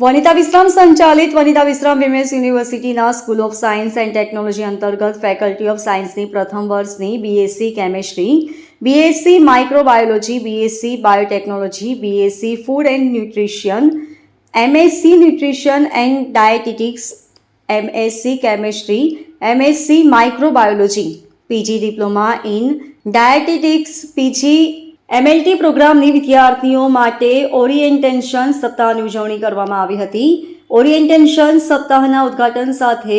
વનિતા વિશ્રામ સંચાલિત વનિતા વિશ્રામ વિમેન્સ યુનિવર્સિટીના school of science and technology અંતર્ગત ફેકલ્ટી ઓફ સાયન્સની પ્રથમ વર્ષની BSc chemistry BSc microbiology BSc biotechnology BSc food and nutrition MSc nutrition and dietetics MSc chemistry MSc microbiology PG diploma in dietetics PG MLT પ્રોગ્રામની વિદ્યાર્થીઓ માટે orientation સપ્તાહની ઉજવણી કરવામાં આવી હતી. ઓરિએન્ટેશન સપ્તાહના ઉદ્ઘાટન સાથે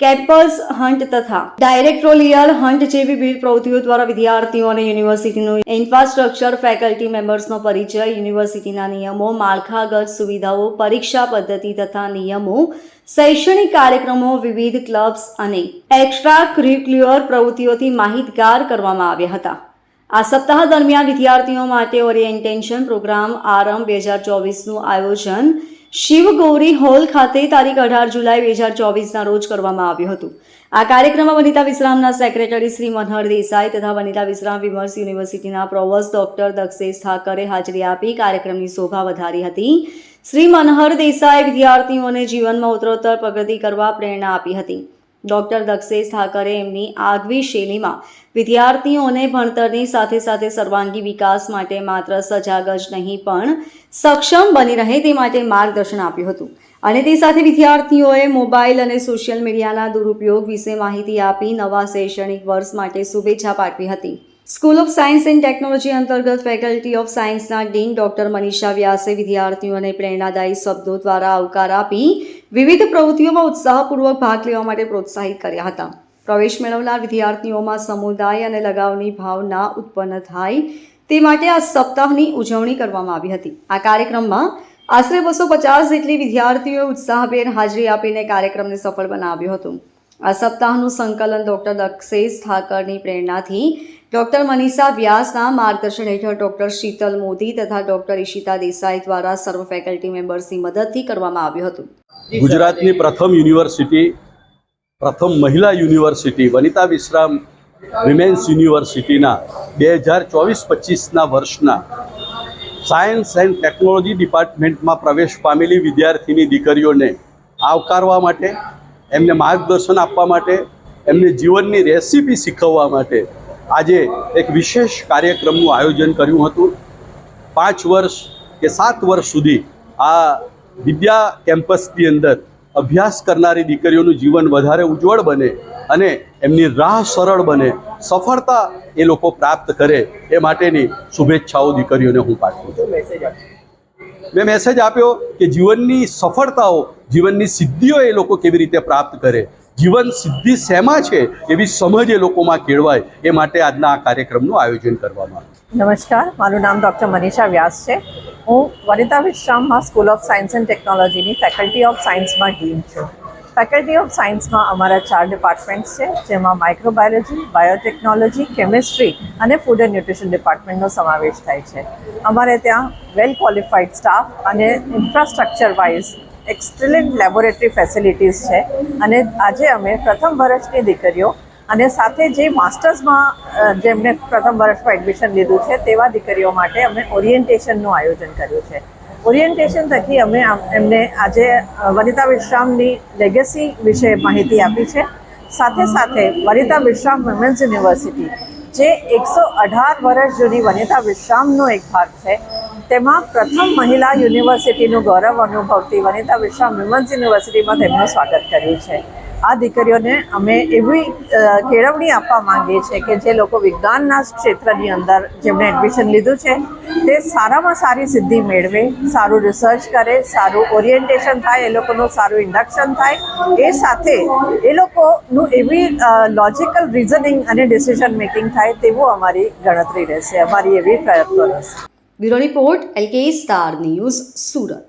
કેમ્પસ હન્ટ તથા ડાયરેક્ટોરિયલ હન્ટ જેવી વિવિધ પ્રવૃત્તિઓ દ્વારા વિદ્યાર્થીઓ અને યુનિવર્સિટીનું ઇન્ફ્રાસ્ટ્રક્ચર, ફેકલ્ટી મેમ્બર્સનો પરિચય, યુનિવર્સિટીના નિયમો, માળખાગત સુવિધાઓ, પરીક્ષા પદ્ધતિ તથા નિયમો, શૈક્ષણિક કાર્યક્રમો, વિવિધ ક્લબ્સ અને એક્સ્ટ્રા કરિક્યુલર પ્રવૃત્તિઓથી માહિતગાર કરવામાં આવ્યા હતા. આ સપ્તાહ દરમિયાન વિદ્યાર્થીઓ માટે ઓરિએન્ટેશન પ્રોગ્રામ આરંભ બે હજાર ચોવીસનું આયોજન શિવગૌરી હોલ ખાતે તારીખ અઢાર જુલાઈ બે હજાર ચોવીસના રોજ કરવામાં આવ્યું હતું. આ કાર્યક્રમમાં વનિતા વિશ્રામના સેક્રેટરી શ્રી મનહર દેસાઈ તથા વનિતા વિશ્રામ વિમર્સ યુનિવર્સિટીના પ્રોવોસ્ટ ડોક્ટર દક્ષેશ ઠાકરે હાજરી આપી કાર્યક્રમની શોભા વધારી હતી. શ્રી મનહર દેસાઈ વિદ્યાર્થીઓને જીવનમાં ઉત્તરોત્તર પ્રગતિ કરવા પ્રેરણા આપી હતી. ડોક્ટર દક્ષેશ ઠાકરે એમની આગવી શૈલીમાં વિદ્યાર્થીઓને ભણતરની સાથે સાથે સર્વાંગી વિકાસ માટે માત્ર સજાગ જ નહીં, પણ સક્ષમ બની રહે તે માટે માર્ગદર્શન આપ્યું હતું. અને તે સાથે વિદ્યાર્થીઓએ મોબાઈલ અને સોશિયલ મીડિયાના દુરુપયોગ વિશે માહિતી આપી નવા શૈક્ષણિક વર્ષ માટે શુભેચ્છા પાઠવી હતી. School of science and technology અંતર્ગત ફેકલ્ટી ઓફ સાયન્સના ડીન ડોક્ટર મનીષા વ્યાસે વિદ્યાર્થીઓને પ્રેરણાદાયી શબ્દો દ્વારા આવકાર આપી વિવિધ પ્રવૃત્તિઓમાં ઉત્સાહપૂર્વક ભાગ લેવા માટે પ્રોત્સાહિત કર્યા હતા. પ્રવેશ મેળવનાર વિદ્યાર્થીઓમાં સમુદાય અને લગાવની ભાવના ઉત્પન્ન થાય તે માટે આ સપ્તાહની ઉજવણી કરવામાં આવી હતી. આ કાર્યક્રમમાં આશરે બસો પચાસ જેટલી વિદ્યાર્થીઓએ ઉત્સાહભેર હાજરી આપીને કાર્યક્રમને સફળ બનાવ્યો હતો. આ સપ્તાહનું સંકલન ડૉક્ટર દક્ષેશ ઠાકરની પ્રેરણાથી ડોક્ટર મનીષા વ્યાસના માર્ગદર્શન હેઠળ ડોક્ટર શીતલ મોદી તથા ડોક્ટર ઈશિતા દેસાઈ દ્વારા સર્વ ફેકલ્ટી મેમ્બર્સની મદદથી કરવામાં આવ્યું હતું. ગુજરાતની પ્રથમ યુનિવર્સિટી, પ્રથમ મહિલા યુનિવર્સિટી, વનિતા વિશ્રામ વિમેન્સ યુનિવર્સિટીના બે હજાર ચોવીસ પચીસના વર્ષના સાયન્સ એન્ડ ટેકનોલોજી ડિપાર્ટમેન્ટમાં પ્રવેશ પામેલી વિદ્યાર્થીની દીકરીઓને આવકારવા માટે, એમને માર્ગદર્શન આપવા માટે, એમને જીવનની રેસીપી શીખવવા માટે આજે એક વિશેષ કાર્યક્રમનું આયોજન કર્યું હતું. પાંચ વર્ષ કે સાત વર્ષ સુધી આ વિદ્યા કેમ્પસની અંદર અભ્યાસ કરનારી દીકરીઓનું જીવન વધારે ઉજ્જવળ બને અને એમની રાહ સરળ બને, સફળતા એ લોકો પ્રાપ્ત કરે એ માટેની શુભેચ્છાઓ દીકરીઓને હું પાઠવું છું. મેં મેસેજ આપ્યો કે જીવનની સફળતાઓ, જીવનની સિદ્ધિઓ એ લોકો કેવી રીતે પ્રાપ્ત કરે જીવન સિદ્ધિ શેમાં છે એવી સમજ એ લોકોમાં કેળવાય એ માટે આજના આ કાર્યક્રમનું આયોજન કરવામાં નમસ્કાર, મારું નામ ડૉક્ટર મનીષા વ્યાસ છે. હું વનિતા વિશ્રામમાં સ્કૂલ ઓફ સાયન્સ એન્ડ ટેકનોલોજીની ફેકલ્ટી ઓફ સાયન્સમાં ડીન છું. ફેકલ્ટી ઓફ સાયન્સમાં અમારા ચાર ડિપાર્ટમેન્ટ્સ છે, જેમાં માઇક્રોબાયોલોજી, બાયોટેકનોલોજી, કેમિસ્ટ્રી અને ફૂડ એન્ડ ન્યુટ્રિશન ડિપાર્ટમેન્ટનો સમાવેશ થાય છે. અમારે ત્યાં વેલ ક્વોલિફાઈડ સ્ટાફ અને infrastructure wise excellent laboratory facilities છે. અને આજે અમે પ્રથમ વર્ષની દીકરીઓ અને સાથે જે માસ્ટર્સમાં જેમને પ્રથમ વર્ષમાં એડમિશન લીધું છે, તેવા દીકરીઓ માટે અમે ઓરિએન્ટેશનનું આયોજન કર્યું છે. ઓરિએન્ટેશન થકી અમે એમને આજે વનિતા વિશ્રામની લેગેસી વિશે માહિતી આપી છે. સાથે સાથે વનિતા વિશ્રામ વિમેન્સ યુનિવર્સિટી જે એકસો અઢાર વર્ષ જૂની વનિતા વિશ્રામનો એક ભાગ છે. તેમાં પ્રથમ મહિલા યુનિવર્સિટીનું ગૌરવ અનુભવતી વનિતા વિશ્રામ વિમન્સ યુનિવર્સિટીમાં તેમનું સ્વાગત કર્યું છે. આ દીકરીઓને અમે એવી કેળવણી આપવા માંગીએ છીએ કે જે લોકો વિજ્ઞાનના ક્ષેત્રની અંદર જેમણે એડમિશન લીધું છે, તે સારામાં સારી સિદ્ધિ મેળવે, સારું રિસર્ચ કરે, સારું ઓરિએન્ટેશન થાય, એ લોકોનું સારું ઇન્ડક્શન થાય. એ સાથે એ લોકોનું એવી લોજિકલ રિઝનિંગ અને ડિસિઝન મેકિંગ થાય તેવું અમારી ગણતરી રહેશે, અમારી એવી પ્રયત્નો રહેશે. Bureau report LK Star News Surat.